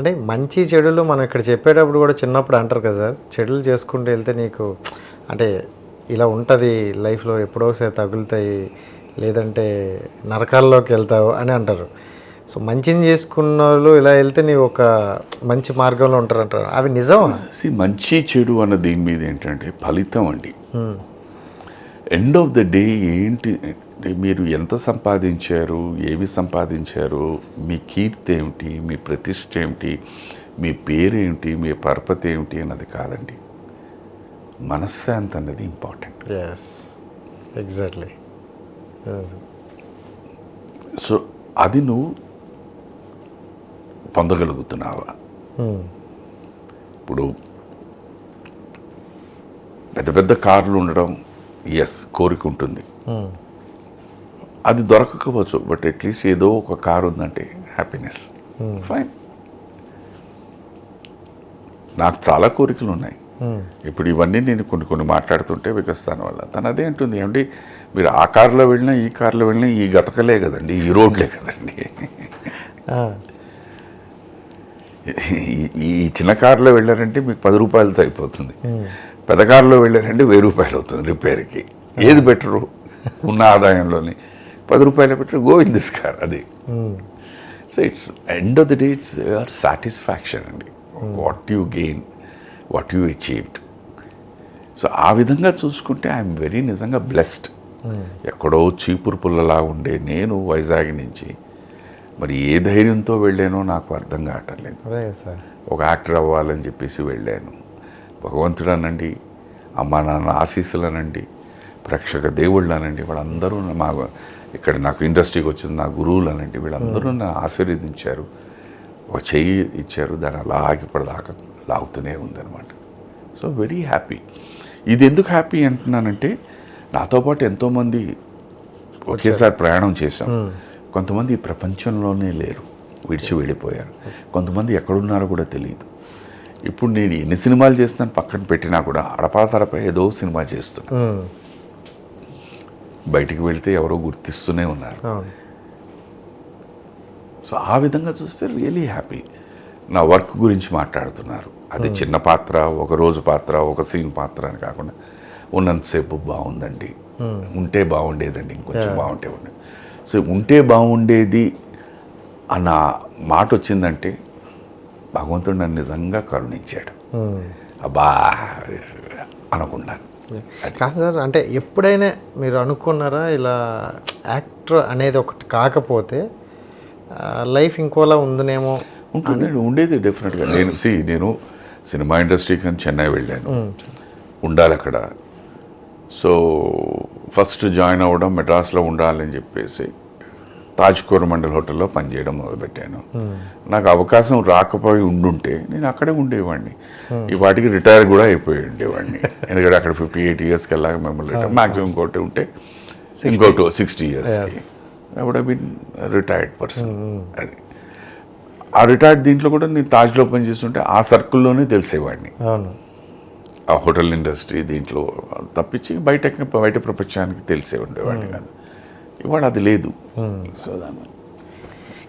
అంటే మంచి చెడులు మనం ఇక్కడ చెప్పేటప్పుడు కూడా చిన్నప్పుడు అంటారు కదా సార్ చెడులు చేసుకుంటూ వెళ్తే నీకు అంటే ఇలా ఉంటుంది లైఫ్లో ఎప్పుడో ఒకసారి తగులుతాయి లేదంటే నరకాల్లోకి వెళ్తావు అని అంటారు. సో మంచిని చేసుకున్న వాళ్ళు ఇలా వెళ్తే నీవు ఒక మంచి మార్గంలో ఉంటారు అంటారు అవి నిజమా? See, మంచి చెడు అన్న దీని మీద ఏంటంటే ఫలితం అండి. ఎండ్ ఆఫ్ ద డే ఏంటి మీరు ఎంత సంపాదించారు? ఏమి సంపాదించారు? మీ కీర్తి ఏమిటి? మీ ప్రతిష్ట ఏమిటి? మీ పేరేమిటి మీ పరపతి ఏమిటి అన్నది కాదండి. మనశ్శాంతి అన్నది ఇంపార్టెంట్. ఎస్ ఎగ్జాక్ట్లీ సో అది నువ్వు పొందగలుగుతున్నావా? ఇప్పుడు పెద్ద పెద్ద కార్లు ఉండడం ఎస్ కోరిక ఉంటుంది. అది దొరకకపోవచ్చు బట్ అట్లీస్ట్ ఏదో ఒక కార్ ఉందంటే హ్యాపీనెస్ ఫైన్ నాకు చాలా కోరికలు ఉన్నాయి. ఇప్పుడు ఇవన్నీ నేను కొన్ని కొన్ని మాట్లాడుతుంటే బికాస్ తన వల్ల తను అదే అంటుంది ఏమండి మీరు ఆ కారులో వెళ్ళినా ఈ కారులో వెళ్ళినా ఈ గతకలే కదండి ఈ రోడ్లే కదండి. ఈ- ఈ చిన్న కారులో వెళ్ళారంటే మీకు పది రూపాయలతో అయిపోతుంది. పెద్ద కారులో వెళ్ళారంటే వెయ్యి రూపాయలు అవుతుంది రిపేర్కి. ఏది బెటరు? ఉన్న ఆదాయంలోని. పది రూపాయలు better go in this car అది. So it's end of the day it's your satisfaction అండి. What you gain what you achieved so ఆ విధంగా చూసుకుంటే ఐఎమ్ వెరీ నిజంగా బ్లెస్డ్ ఎక్కడో చీపురు పుల్లలా ఉండే నేను వైజాగ్ నుంచి. మరి ఏ ధైర్యంతో వెళ్ళానో నాకు అర్థం కావటం లేదు అదే సార్. ఒక యాక్టర్ అవ్వాలని చెప్పేసి వెళ్ళాను. భగవంతుడు అనండి అమ్మ నాన్న ఆశీస్సులు అనండి ప్రేక్షక దేవుళ్ళు అనండి వాళ్ళందరూ మా ఇక్కడ నాకు ఇండస్ట్రీకి వచ్చిన నా గురువులు అనండి. వీళ్ళందరూ నన్ను ఆశీర్వదించారు. ఒక చెయ్యి ఇచ్చారు దాన్ని అలాగే ఇప్పటిదాకా లాగుతూనే ఉందన్నమాట. సో వెరీ హ్యాపీ ఇది ఎందుకు హ్యాపీ అంటున్నానంటే నాతో పాటు ఎంతోమంది ఒకేసారి ప్రయాణం చేశాం. కొంతమంది ఈ ప్రపంచంలోనే లేరు విడిచి వెళ్ళిపోయారు. కొంతమంది ఎక్కడున్నారో కూడా తెలియదు. ఇప్పుడు నేను ఎన్ని సినిమాలు చేస్తాను పక్కన పెట్టినా కూడా అడపా తడపా ఏదో సినిమా చేస్తున్నా. బయటికి వెళ్తే ఎవరో గుర్తిస్తూనే ఉన్నారు. సో ఆ విధంగా చూస్తే రియలీ హ్యాపీ. నా వర్క్ గురించి మాట్లాడుతున్నారు. అది చిన్న పాత్ర ఒక రోజు పాత్ర ఒక సీన్ పాత్ర అని కాకుండా ఉన్నంతసేపు బాగుందండి. ఉంటే బాగుండేదండి ఇంకొంచెం బాగుంటే ఉండేది సో ఉంటే బాగుండేది అన్న మాట వచ్చిందంటే భగవంతుడు నన్ను నిజంగా కరుణించాడు. అబ్బా అనుకున్నాను. కాదు సార్ అంటే ఎప్పుడైనా మీరు అనుకున్నారా ఇలా యాక్టర్ అనేది ఒకటి కాకపోతే లైఫ్ ఇంకోలా ఉందనేమో ఉంటుందండి ఉండేది డెఫినెట్గా నేను సి నేను సినిమా ఇండస్ట్రీకి అని చెన్నై వెళ్ళాను. ఉండాలి అక్కడ. సో ఫస్ట్ జాయిన్ అవ్వడం మెడ్రాస్లో ఉండాలని చెప్పేసి తాజ్ కోరమండల్ హోటల్లో పనిచేయడం మొదలుపెట్టాను. నాకు అవకాశం రాకపోయి ఉండుంటే నేను అక్కడే ఉండేవాడిని. ఈ వాటికి రిటైర్ కూడా అయిపోయి ఉండేవాడిని. ఎందుకంటే అక్కడ ఫిఫ్టీ ఎయిట్ ఇయర్స్కి వెళ్ళాక మిమ్మల్ని రిటైర్ మ్యాక్సిమం ఇంకోటి ఉంటే ఇంకోటి సిక్స్టీ ఇయర్స్కి వుడ్ బిన్ రిటైర్డ్ పర్సన్ అది. ఆ రిటైర్డ్ దీంట్లో కూడా నేను తాజ్లో పనిచేస్తుంటే ఆ సర్కిల్లోనే తెలిసేవాడిని. ఆ హోటల్ ఇండస్ట్రీ దీంట్లో తప్పించి బయట బయట ప్రపంచానికి తెలిసే ఉండేవాడిని కాదు. ఇవాళ అది లేదు. సో దాని